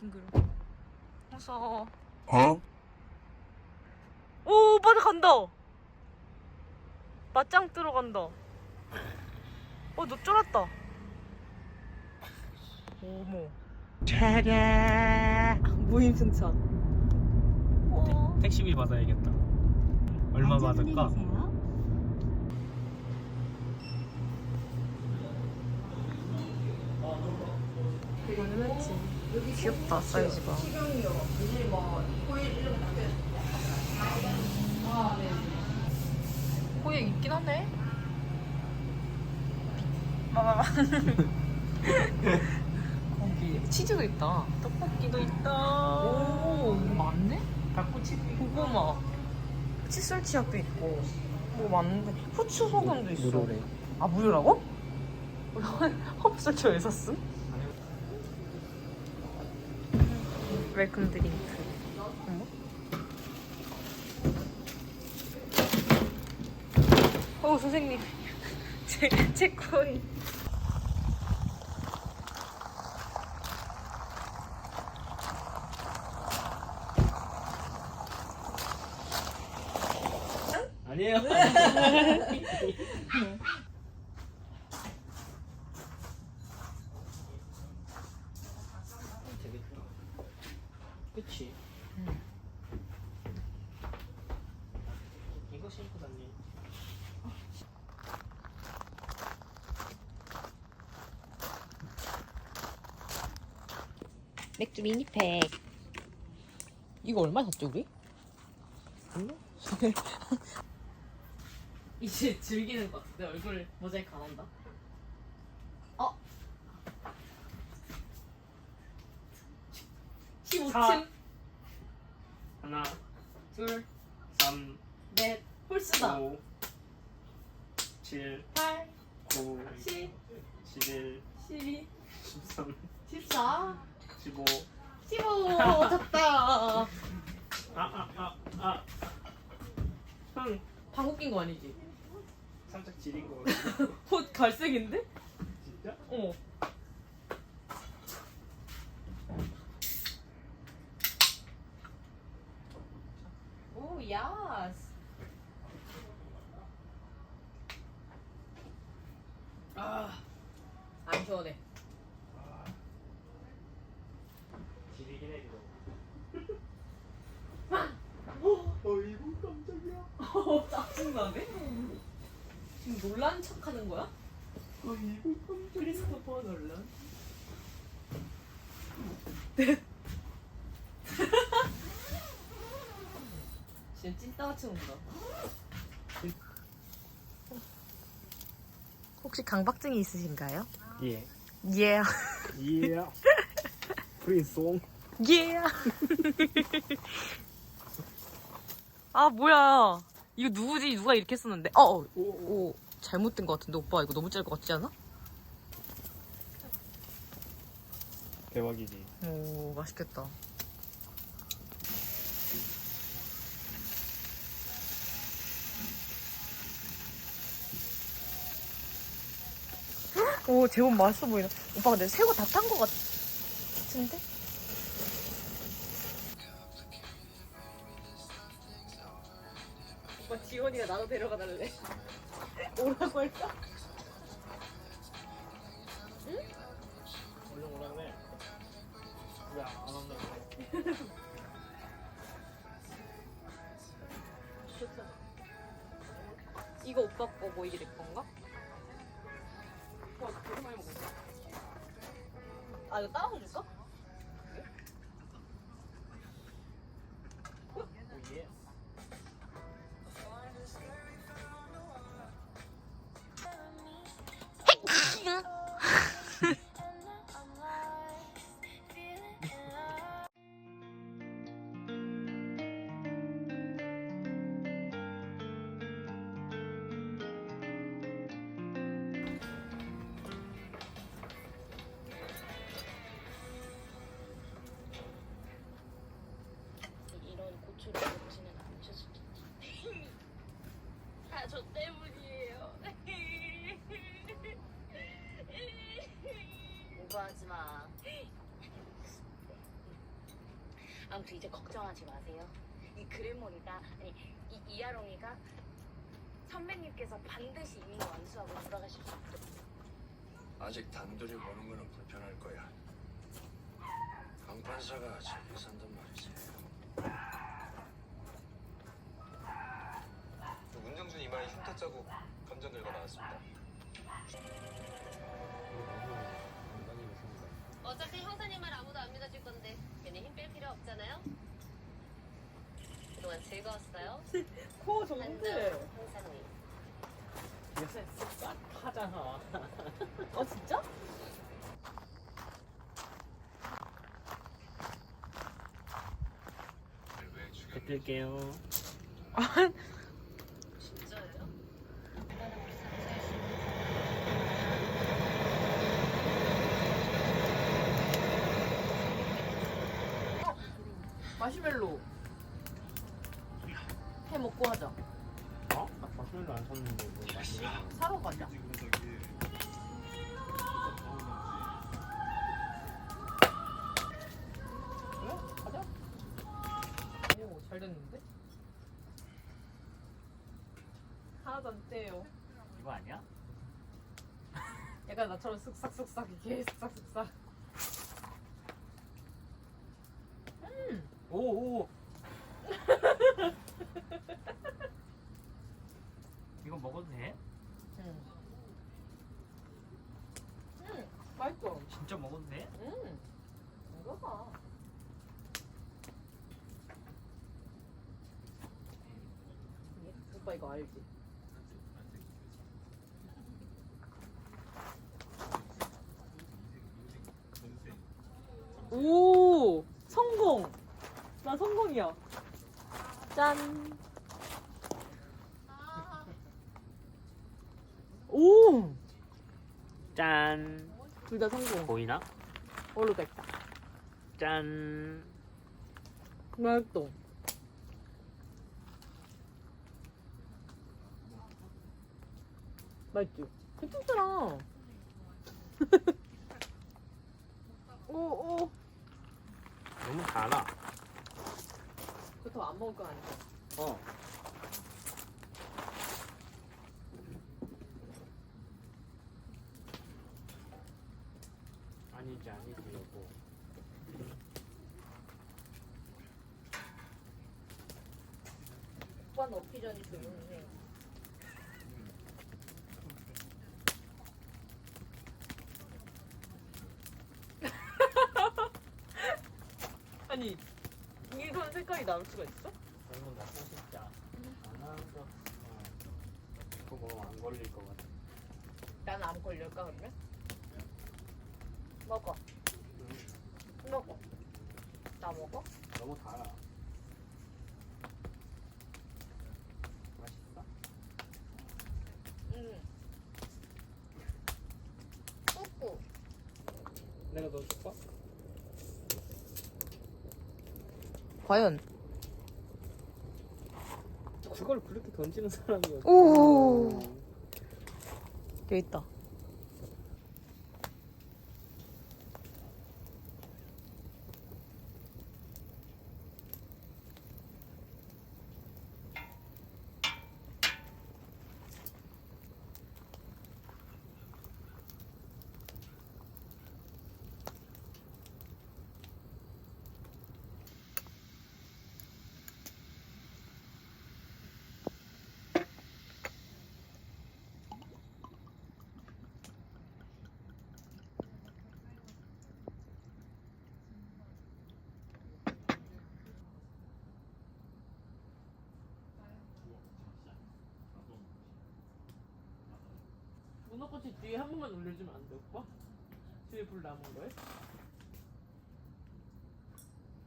징그러. 무서워. Huh? 오, 맞아 간다. 맞짱 들어간다. 어, 너 쫄았다. 어머. Ta-da! 무임승차. 어. 택시비 받아야겠다. 얼마 받을까? 이거는 했지. 귀엽다 사이즈가. 호에 있긴 하네. 거기 치즈도 있다. 떡볶이도 있다. 오, 뭐 많네? 닭꼬치 고구마. 칫솔 치약도 있고. 뭐 많은데. 후추 소금도 있어. 아 무료라고? 헛소치 왜 샀음? 웰컴 드링크 어머? 어 선생님 제, 제 코인 아니에요. 되겠다. 그치? 이거 신고 다니. 맥주 미니팩 이거 얼마 샀죠 우리? 이제 즐기는 것 같은데 얼굴 모자이크 안 한다 15층 하나, 둘 삼, 넷 홀수다 오, 칠, 8 구, 10 십일, 12 십삼, 14 십오. 15 졌다 아, 아, 아, 아. 흥. 방귀 낀거 아니지? 살짝 지린 거. 옷 갈색인데? 진짜? 어 오, 야스. 아, 안 시원해. 지리긴 해, 이거. 어이구, 깜짝이야. 어, 짜증나네? 지금 놀란 척 하는 거야? 어이구, 깜짝이야. 크리스토퍼 놀란? 진짜 찐따같이 온다. 혹시 강박증이 있으신가요? 예. 예. 예. 프린송. 예. 아 뭐야? 이거 누구지? 누가 이렇게 썼는데? 어, 어, 오, 오, 잘못된 것 같은데 오빠 이거 너무 짤것 같지 않아? 대박이지. 오 맛있겠다. 오 제법 맛있어 보이네. 오빠 근데 새우 다탄것 같은데? 오빠 지원이가 나도 데려가 달래. 오라고 할까? 얼른 오라네. 왜안 온다고? 이거 오빠 거고 이게 내 건가? 이거 따라서 줄까? 저 때문이에요. 공부하지 마. 아무튼 이제 걱정하지 마세요. 이 그래몰이가 아니 이 이하롱이가 선배님께서 반드시 이민 완수하고 돌아가실 수 있도록. 아직 단둘이 보는 거는 불편할 거야. 강판사가 잘 산단 말이지. 이마에 흉터 자국 검정 결과 나왔습니다. 어차피 형사님 말 아무도 안 믿어줄 건데 괜히 힘 뺄 필요 없잖아요. 그동안 즐거웠어요. 코 한정 형사님. 요새 싹 하잖아. 아 진짜? 뱉을게요. 진짜예요? 마시멜로 해 먹고 하자. 어? 나 마시멜로 안 샀는데 뭐 마시멜로. 사러 가자. 그래? 가자. 오, 잘 됐는데? 하나도 안 떼요. 이거 아니야? 약간 나처럼 쓱싹쓱싹 이렇게 쓱싹쓱싹. 오 오. 이거 먹어도 돼? 응. 응, 맛있어. 진짜 먹어도 돼? 응. 이거 봐. 오빠 이거 알지? 오 나 성공이야 짠 오! 짠. 둘 다 성공 보이나? 모르겠다 짠. 맛있어 맛있지? 괜찮잖아 오오 너무 달아. 그렇다고 안 먹을 건 아니고 어. 아니지 아니지 여보. 오빠 넣기 전이 조용해 아니 색깔이 나올 수가 있어? 너무 먹고 싶자. 안 하고. 어. 그거 안 걸릴 것 같아. 나는 안 걸릴까 그러면? 먹어 먹어 나 먹어? 너무 달아. 맛있어? 응 꾹꾹 내가 넣어줄까? 과연 그걸 그렇게 던지는 사람이었어. 오. 여기 있다 문어꽃이 뒤에 한 번만 올려주면 안 돼, 오빠? 뒤에 불 남은 거에?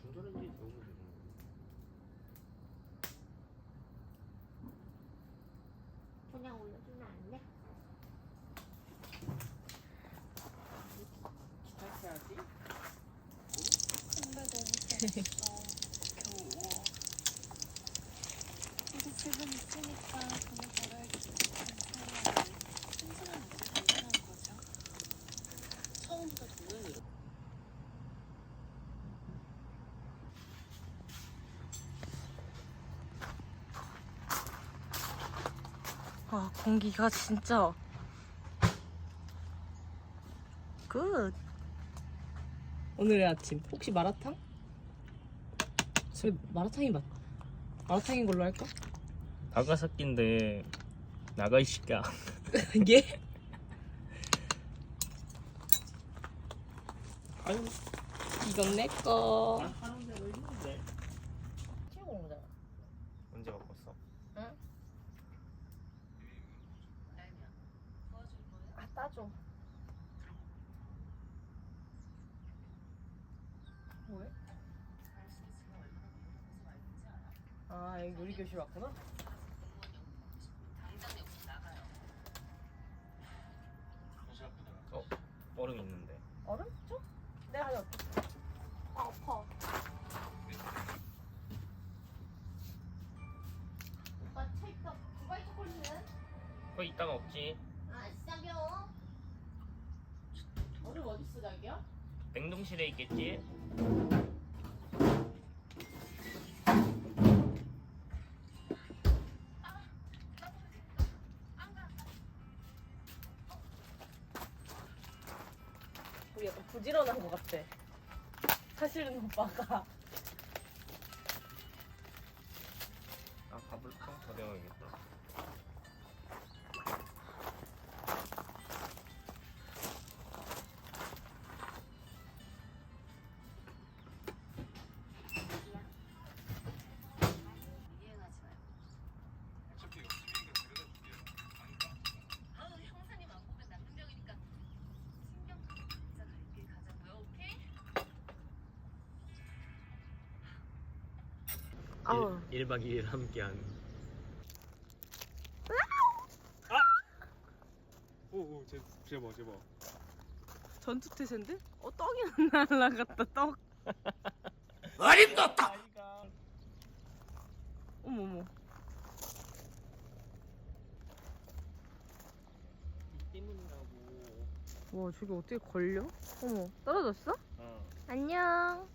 전자레인지 데우면 되잖아. 그냥 올려주면 안 돼? 기다려야지. 근데 너무 덥다. 겨워. 이제 집은 있으니까 그냥 걸어야지. 괜찮아요. 힘쓰면 이제 괜찮은 거죠. 처음부터 돈을 공기가 진짜 굿. 오늘의 아침 혹시 마라탕? 저희 마라탕이 맛 마라탕인 걸로 할까? 나가사키인데 나가 이 새끼야. 예? 아유, 이건 내 거. 하는 대로 있는데. 치우 공부잖아. 언제 바꿨어? 아 따줘. 뭐해? 아 여기 요리 교실 왔구나. 얼음 있는데. 얼음 줘? 내가 가져올게. 아 아파. 오빠 찰떡 두바이 초콜릿은? 그거 이따가 먹지. 아 싸겨 얼음 어디 있어 자기야? 냉동실에 있겠지. 부지런한 것 같아. 사실은 오빠가 아우 1박 2일 함께한. 아! 오오 제 제발 제발. 전투 태세인데? 어 떡이 날라갔다 떡. 어림없다. 어머 어머. 이 때문이라고. 와 저게 어떻게 걸려? 어머 떨어졌어? 어. 안녕.